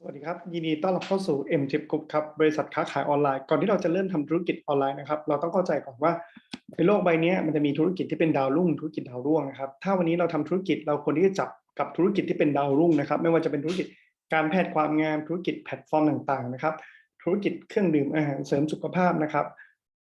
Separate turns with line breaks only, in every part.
สวัสดีครับ ยินดีต้อนรับเข้าสู่ M Tip Group ครับ บริษัทค้าขายออนไลน์ ก่อนที่เราจะเริ่มทำธุรกิจออนไลน์นะครับ เราต้องเข้าใจก่อนว่าในโลกใบนี้มันจะมีธุรกิจที่เป็นดาวรุ่ง ธุรกิจดาวร่วงนะครับ ถ้าวันนี้เราทำธุรกิจเราควรที่จะจับกับธุรกิจที่เป็นดาวรุ่งนะครับ ไม่ว่าจะเป็นธุรกิจการแพทย์ความงาม ธุรกิจแพลตฟอร์มต่างๆนะครับ ธุรกิจเครื่องดื่มอาหารเสริมสุขภาพนะครับ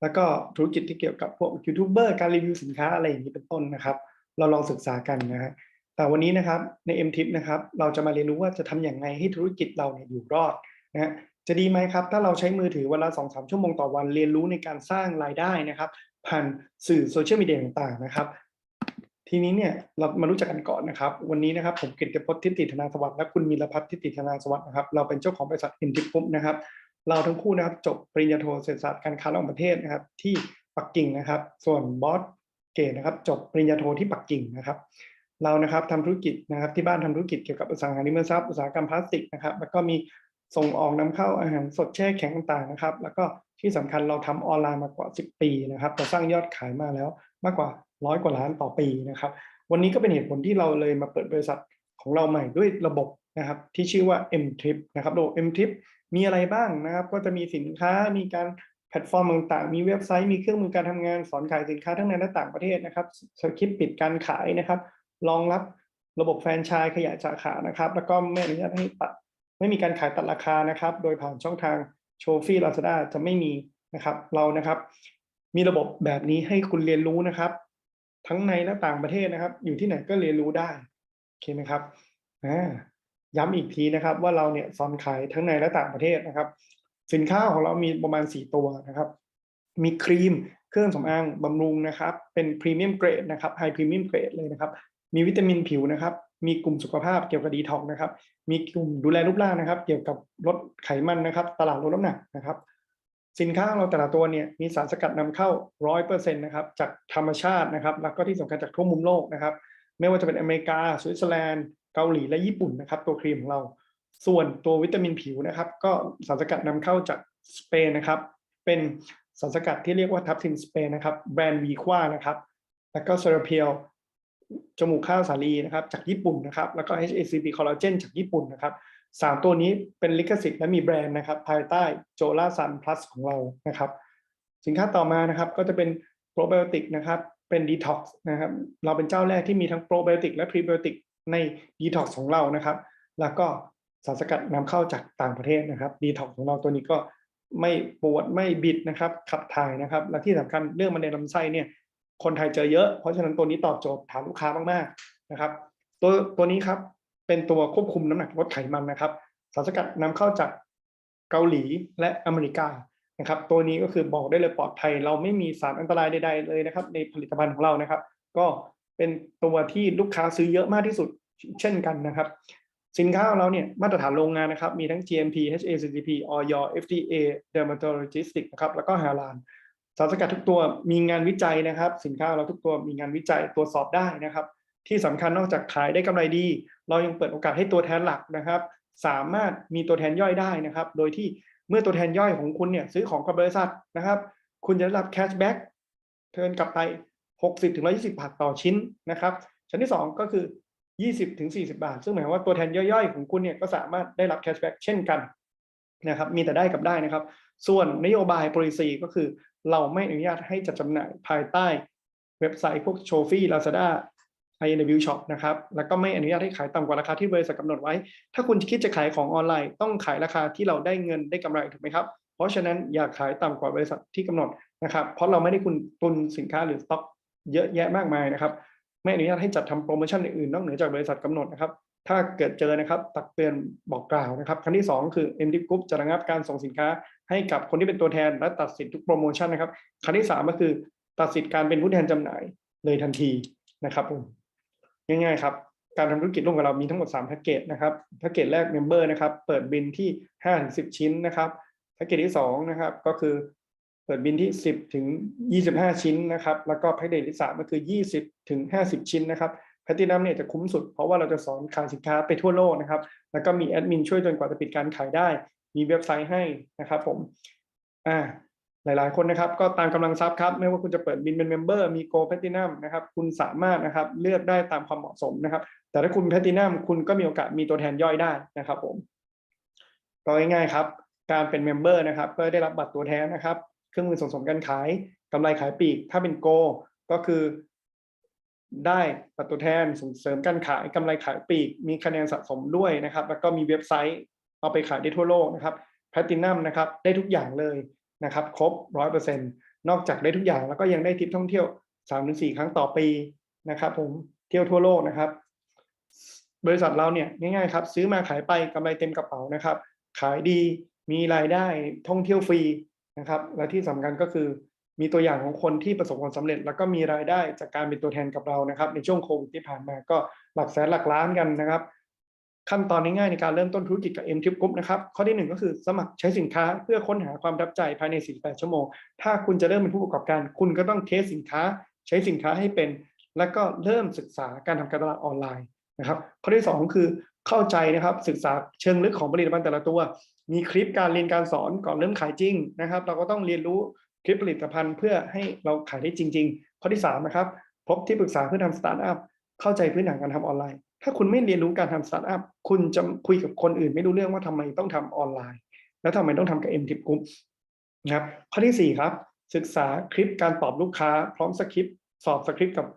แล้วก็ธุรกิจที่เกี่ยวกับพวกยูทูบเบอร์ การรีวิวสินค้าอะไรอย่างนี้เป็นต้นนะครับ เราลองศึกษากันนะฮะ แต่วันนี้นะครับใน M Tip นะครับเราจะมาเรียนรู้ว่าจะทำอย่างไรให้ธุรกิจเราเนี่ยอยู่รอดนะฮะจะดีไหมครับ ถ้าเราใช้มือถือวันละสองสามชั่วโมงต่อวันเรียนรู้ในการสร้างรายได้นะครับ ผ่านสื่อโซเชียลมีเดียต่างๆนะครับ ทีนี้เนี่ยเรามารู้จักกันก่อนนะครับ วันนี้นะครับผมกฤตพจน์ทิติธนาสวัสดิ์และคุณมีรพัฒน์ทิติธนาสวัสดิ์นะครับเราเป็นเจ้าของบริษัท M Tip Group นะครับ เราทั้งคู่นะครับจบปริญญาโทเศรษฐศาสตร์การค้าระหว่างประเทศนะครับ ที่ปักกิ่งนะครับ ส่วนบอสเกตนะครับ จบปริญญาโทที่ปักกิ่งนะครับ เรานะครับทำธุรกิจนะครับที่บ้านทำธุรกิจเกี่ยวกับอสังหาริมทรัพย์อุตสาหกรรมพลาสติกนะครับแล้วก็มีส่งออกนำเข้าอาหารสดแช่แข็งต่างๆนะครับ แล้วก็ที่สำคัญเราทำออนไลน์มากว่า 10 ปีนะครับเราสร้างยอดขายมาแล้วมากกว่าร้อยกว่าล้านต่อปีนะครับ วันนี้ก็เป็นเหตุผลที่เราเลยมาเปิดบริษัทของเราใหม่ด้วยระบบนะครับที่ชื่อว่า M Trip นะครับระบบ M Trip มีอะไรบ้างนะครับ ก็จะมีสินค้ามีการแพลตฟอร์มต่างๆ มีเว็บไซต์มีเครื่องมือการทำงานสอนขายสินค้าทั้งในและต่างประเทศนะครับสคริปต์ปิดการขายนะครับ รองรับระบบแฟรนไชส์ขยายสาขานะครับ แล้วก็ไม่อนุญาตให้ตัดไม่มีการขายตัดราคานะครับ โดยผ่านช่องทางโชฟี่ลาซาด้าจะไม่มีนะครับเรานะครับ มีระบบแบบนี้ให้คุณเรียนรู้นะครับ ทั้งในและต่างประเทศนะครับ อยู่ที่ไหนก็เรียนรู้ได้โอเคไหมครับอ่าย้ำอีกทีนะครับ ว่าเราเนี่ยสอนขายทั้งในและต่างประเทศนะครับ สินค้าของเรามีประมาณ 4 ตัวนะครับ มีครีม เครื่องสำอางบำรุงนะครับ เป็นพรีเมียมเกรดนะครับไฮพรีเมียมเกรดเลยนะครับ มีวิตามินผิวนะครับ มีกลุ่มสุขภาพเกี่ยวกับดีท็อกนะครับ มีกลุ่มดูแลรูปร่างนะครับ เกี่ยวกับลดไขมันนะครับ ตลาดลดน้ำหนักนะครับ สินค้าของเราแต่ละตัวเนี่ยมีสารสกัดนำเข้าร้อยเปอร์เซ็นต์นะครับจากธรรมชาตินะครับ แล้วก็ที่สำคัญจากทั่วมุมโลกนะครับ ไม่ว่าจะเป็นอเมริกาสวิตเซอร์แลนด์เกาหลีและญี่ปุ่นนะครับ ตัวครีมของเรา ส่วนตัววิตามินผิวนะครับ ก็สารสกัดนำเข้าจากสเปนนะครับ เป็น สารสกัดที่เรียกว่าทับทิมสเปนนะครับ แบรนด์วีควานะครับ แล้วก็เซราเพียลจมูกข้าวสาลีนะครับ จากญี่ปุ่นนะครับ แล้วก็ HACP คอลลาเจนจากญี่ปุ่นนะครับสามตัวนี้เป็นลิขสิทธิ์และมีแบรนด์นะครับ ภายใต้โจลาซันพลัสของเรานะครับ สินค้าต่อมานะครับก็จะเป็นโปรไบโอติกนะครับ เป็นดีท็อกซ์นะครับ เราเป็นเจ้าแรกที่มีทั้งโปรไบโอติกและพรีไบโอติกในดีท็อกซ์ของเรานะครับ แล้วก็สารสกัดนำเข้าจากต่างประเทศนะครับดีท็อกซ์ของเราตัวนี้ก็ ไม่ปวดไม่บิดนะครับ ขับถ่ายนะครับ และที่สำคัญเรื่องมะเร็งลำไส้เนี่ยคนไทยเจอเยอะ เพราะฉะนั้นตัวนี้ตอบโจทย์ฐานลูกค้ามากๆนะครับ ตัวตัวนี้ครับเป็นตัวควบคุมน้ำหนักลดไขมันนะครับ สารสกัดนำเข้าจากเกาหลีและอเมริกานะครับ ตัวนี้ก็คือบอกได้เลยปลอดภัย เราไม่มีสารอันตรายใดๆเลยนะครับ ในผลิตภัณฑ์ของเรานะครับ ก็เป็นตัวที่ลูกค้าซื้อเยอะมากที่สุดเช่นกันนะครับ สินค้าของเราเนี่ยมาตรฐานโรงงานนะครับ มีทั้ง GMP HACCP OY FDA Dermatologistic นะครับแล้วก็ฮาลาลสารสกัดทุกตัวมีงานวิจัยนะครับ สินค้าเราทุกตัวมีงานวิจัยตรวจสอบได้นะครับ ที่สำคัญนอกจากขายได้กำไรดี เรายังเปิดโอกาสให้ตัวแทนหลักนะครับ สามารถมีตัวแทนย่อยได้นะครับ โดยที่เมื่อตัวแทนย่อยของคุณเนี่ยซื้อของกับบริษัทนะครับ คุณจะได้รับแคชแบ็กเทิร์นกลับไป 60ถึง120บาทต่อชิ้นนะครับ ชั้นที่ 2 ก็คือ 20ถึง40 บาท ซึ่งหมายความว่าตัวแทนย่อยๆ ของคุณเนี่ยก็สามารถได้รับแคชแบ็กเช่นกันนะครับมีแต่ได้กับได้นะครับ ส่วนนโยบาย policy ก็คือ เราไม่อนุญาตให้จัดจำหน่ายภายใต้เว็บไซต์พวกโชฟี่ Lazada INW Shop นะครับแล้วก็ไม่อนุญาตให้ขายต่ำกว่าราคาที่บริษัทกำหนดไว้ ถ้าคุณคิดจะขายของออนไลน์ต้องขายราคาที่เราได้เงินได้กำไรถูกไหมครับ เพราะฉะนั้นอย่าขายต่ำกว่าบริษัทที่กำหนดนะครับ เพราะเราไม่ได้คุณตุนสินค้าหรือสต็อกเยอะแยะมากมายนะครับ ไม่อนุญาตให้จัดทำโปรโมชั่นอื่นๆนอกเหนือจากบริษัทกำหนดนะครับ ถ้าเกิดเจอนะครับ ตักเตือนบอกกล่าวนะครับครั้งที่ 2 คือ m d Group จะระงับการส่งสินค้า ให้กับคนที่เป็นตัวแทนและตัดสิทธิ์ทุกโปรโมชั่นนะครับครั้งที่ 3 ก็คือ ตัดสิทธิ์การเป็นผู้แทนจำหน่ายเลยทันทีนะครับผมง่ายๆครับการทำธุรกิจร่วมกับเรามีทั้งหมด3แพ็กเกจนะครับแพ็กเกจแรก Member นะครับ เปิดบินที่5-10 ชิ้นนะครับแพ็กเกจที่2นะครับก็คือ เปิดบินที่ 10 ถึง 25 ชิ้นนะครับ แล้วก็แพ็กเกจที่3ก็คือ 20 ถึง 50 ชิ้นนะครับแพตตินัมเนี่ยจะคุ้มสุด เพราะว่าเราจะสอนขายสินค้าไปทั่วโลกนะครับ แล้วก็มีแอดมินช่วยจนกว่าจะปิดการขายได้ มีเว็บไซต์ให้นะครับผมอ่าหลายๆ คนนะครับ ก็ตามกำลังทรัพย์ครับ ไม่ว่าคุณจะเปิดบินเป็นเมมเบอร์มีโกลแพตตินัมนะครับ คุณสามารถนะครับเลือกได้ตามความเหมาะสมนะครับ แต่ถ้าคุณแพตตินัมคุณก็มีโอกาสมีตัวแทนย่อยได้นะครับผมก็ง่ายๆครับ การเป็นเมมเบอร์นะครับ ก็ได้รับบัตรตัวแทนนะครับ เครื่องมือส่งเสริมการขายกำไรขายปลีก ถ้าเป็นโก ก็คือ ได้บัตรตัวแทนส่งเสริมการขายกำไรขายปลีก มีคะแนนสะสมด้วยนะครับ แล้วก็มีเว็บไซต์เอาไปขายได้ทั่วโลกนะครับแพลตินัมนะครับได้ทุกอย่างเลยนะครับครบร้อยเปอร์เซ็นต์นอกจากได้ทุกอย่างแล้วก็ยังได้ทริปท่องเที่ยวสามถึงสี่ครั้งต่อปีนะครับ ผมเที่ยวทั่วโลกนะครับ บริษัทเราเนี่ยง่ายๆครับ ซื้อมาขายไปกำไรเต็มกระเป๋านะครับ ขายดีมีรายได้ท่องเที่ยวฟรี นะครับ และที่สำคัญก็คือมีตัวอย่างของคนที่ประสบความสำเร็จ แล้วก็มีรายได้จากการเป็นตัวแทนกับเรานะครับ ในช่วงโควิดที่ผ่านมาก็หลักแสนหลักล้านกันนะครับ ขั้นตอนง่ายๆในการเริ่มต้นธุรกิจกับ M Tip Group นะครับ ข้อที่หนึ่งก็คือสมัครใช้สินค้าเพื่อค้นหาความรับใจภายใน 48 ชั่วโมง ถ้าคุณจะเริ่มเป็นผู้ประกอบการ คุณก็ต้องเทสสินค้า ใช้สินค้าให้เป็น แล้วก็เริ่มศึกษาการทำการตลาดออนไลน์ นะครับข้อที่สองคือเข้าใจนะครับศึกษาเชิงลึกของผลิตภัณฑ์แต่ละตัว มีคลิปการเรียนการสอนก่อนเริ่มขายจริงนะครับ เราก็ต้องเรียนรู้คลิปผลิตภัณฑ์เพื่อให้เราขายได้จริง ๆ ข้อที่สามนะครับพบที่ปรึกษาเพื่อทำสตาร์ทอัพเข้าใจพื้นฐานการทำออนไลน์ ถ้าคุณไม่เรียนรู้การทำสตาร์ทอัพคุณจะคุยกับคนอื่นไม่รู้เรื่องว่าทำไมต้องทำออนไลน์ แล้วทำไมต้องทำกับ M Tip Group นะครับข้อที่สี่ครับศึกษาคลิปการตอบลูกค้า พร้อมสคริปต์สอบสคริปต์กับ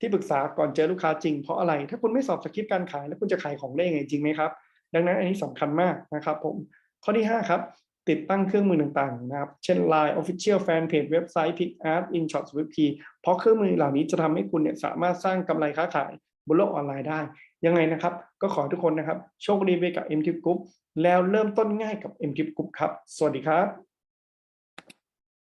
ที่ปรึกษาก่อนเจอลูกค้าจริงเพราะอะไร ถ้าคุณไม่สอบสคริปต์การขายแล้วคุณจะขายของได้ยังไงจริงไหมครับ ดังนั้นอันนี้สำคัญมากนะครับผมข้อที่ 5 ครับ ติดตั้งเครื่องมือต่างๆนะครับ เช่น Line Official Fanpage เว็บไซต์ PickArt InShot WebP เพราะเครื่องมือเหล่านี้จะทำให้คุณเนี่ยสามารถสร้างกำไรค้าขายบนโลกออนไลน์ได้ ยังไงนะครับ ก็ขอทุกคนนะครับ โชคดีไปกับ MT Group แล้วเริ่มต้นง่ายกับ MT Group ครับ สวัสดีครับ